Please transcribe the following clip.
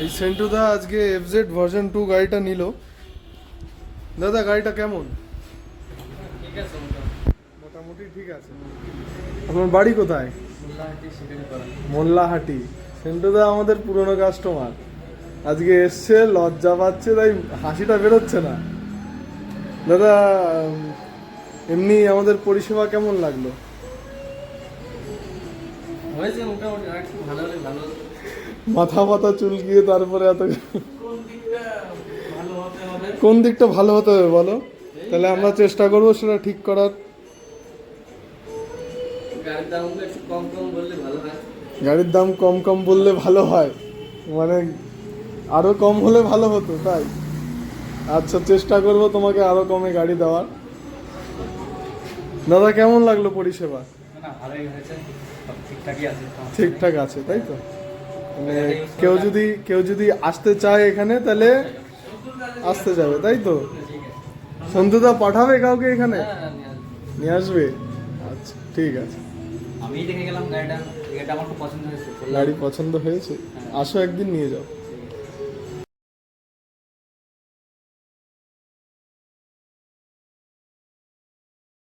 এই সেন্টুদা আজকে FZ version two গাড়িটা নিল। দাদা গাড়িটা কেমন? ঠিক আছে মোটামুটি ঠিক আছে। আপনার বাড়ি কোথায়? মোল্লাহাটি সেন্টুদা আমাদের পুরনো কাস্টমার আজকে এসছে লজ্জা পাচ্ছে তাই হাসিটা বেরোচ্ছে না। দাদা এমনি আমাদের পরিষেবা কেমন লাগল? হয়েছে মোটামুটি আর একটু ভালো হলে ভালো। মাথা মাথা চুলকিয়ে তারপরে এত কোন দিকটা ভালো হতে হবে? বলো? তাহলে আমরা চেষ্টা করব সেটা ঠিক করার। গাড়ির দাম কম কম বললে ভালো হয়। মানে আরও কম হলে ভালো হতো তাই? আচ্ছা চেষ্টা করব তোমাকে আরও কমে গাড়ি দেওয়ার। দাদা কেমন লাগল পরিষেবা? ঠিকঠাক আছে তাই তো? মানে কেউ যদি কেউ যদি আসতে চায় এখানে তাহলে আসতে যাবে তাই তো? সন্ধুদা পাঠাবে কাউকে এখানে? হ্যাঁ, হ্যাঁ, নিয়ে আসবে। আচ্ছা ঠিক আছে। আমি দেখে গেলাম গাড়িটা। গাড়িটা আমার খুব পছন্দ হয়েছে। গাড়ি পছন্দ হয়েছে? আসো একদিন নিয়ে যাও।